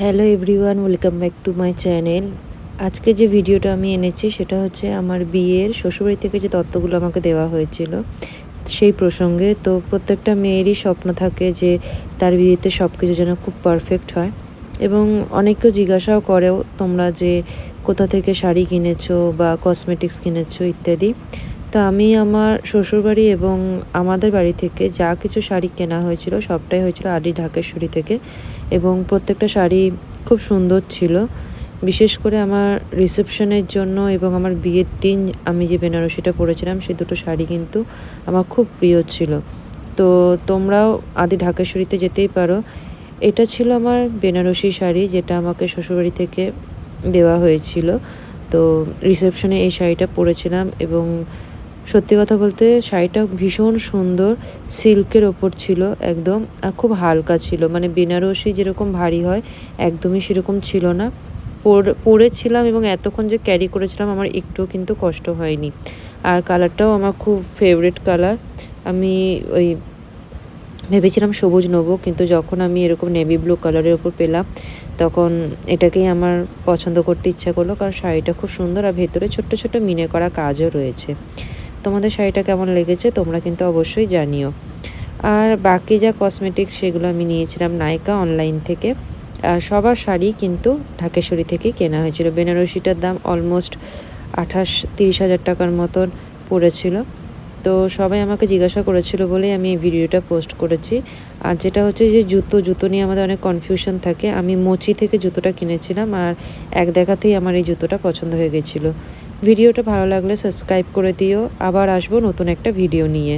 Hello everyone, welcome back to my channel. আজকে যে ভিডিওটা আমি এনেছি সেটা হচ্ছে আমার বিয়ের শ্বশুরবাড়ি থেকে যে তত্ত্বগুলো আমাকে দেওয়া হয়েছিল সেই প্রসঙ্গে। তো প্রত্যেকটা মেয়েরই স্বপ্ন থাকে যে তার বিয়েতে সব কিছু যেন খুব পারফেক্ট হয় এবং অনেকেও জিজ্ঞাসাও করেও তোমরা যে কোথা থেকে শাড়ি কিনেছো বা কসমেটিক্স কিনেছো ইত্যাদি। তো আমি আমার শ্বশুরবাড়ি এবং আমাদের বাড়ি থেকে যা কিছু শাড়ি কেনা হয়েছিল, সবটাই হয়েছিল আদি ঢাকেশ্বরী থেকে এবং প্রত্যেকটা শাড়ি খুব সুন্দর ছিল। বিশেষ করে আমার রিসেপশনের জন্য এবং আমার বিয়ের দিন আমি যে বেনারসিটা পরেছিলাম সেই দুটো শাড়ি কিন্তু আমার খুব প্রিয় ছিল। তো তোমরাও আদি ঢাকেশ্বরীতে যেতেই পারো। এটা ছিল আমার বেনারসি শাড়ি যেটা আমাকে শ্বশুরবাড়ি থেকে দেওয়া হয়েছিল। তো রিসেপশনে এই শাড়িটা পরেছিলাম এবং সত্যি কথা বলতে শাড়িটা ভীষণ সুন্দর, সিল্কের ওপর ছিল একদম, আর খুব হালকা ছিল। মানে বেনারসি যেরকম ভারী হয়, একদমই সেরকম ছিল না। পরেছিলাম এবং এতক্ষণ যে ক্যারি করেছিলাম আমার একটুও কিন্তু কষ্ট হয়নি। আর কালারটাও আমার খুব ফেভারিট কালার আমি ওই ভেবেছিলাম সবুজ নেব, কিন্তু যখন আমি এরকম নেভি ব্লু কালারের ওপর পেলাম, তখন এটাকেই আমার পছন্দ করতে ইচ্ছা করল, কারণ শাড়িটা খুব সুন্দর আর ভেতরে ছোট্ট ছোট্ট মিনে করা কাজও রয়েছে। তোমাদের শাড়িটা কেমন লেগেছে তোমরা কিন্তু অবশ্যই জানিও। আর বাকি যা কসমেটিক্স সেগুলো আমি নিয়েছিলাম নায়িকা অনলাইন থেকে। আর সবার শাড়ি কিন্তু ঢাকেশ্বরী থেকে কেনা হয়েছিল। বেনারসিটার দাম অলমোস্ট আঠাশ, তিরিশ হাজার টাকার মতন পড়েছিল। তো সবাই আমাকে জিজ্ঞাসা করেছিল বলেই আমি এই ভিডিওটা পোস্ট করেছি। আর যেটা হচ্ছে যে জুতো জুতো নিয়ে আমাদের অনেক কনফিউশন থাকে। আমি মোচি থেকে জুতোটা কিনেছিলাম আর এক দেখাতেই আমার এই জুতোটা পছন্দ হয়ে গেছিল। ভিডিওটা ভালো লাগলে সাবস্ক্রাইব করে দিও। আবার আসব নতুন একটা ভিডিও নিয়ে।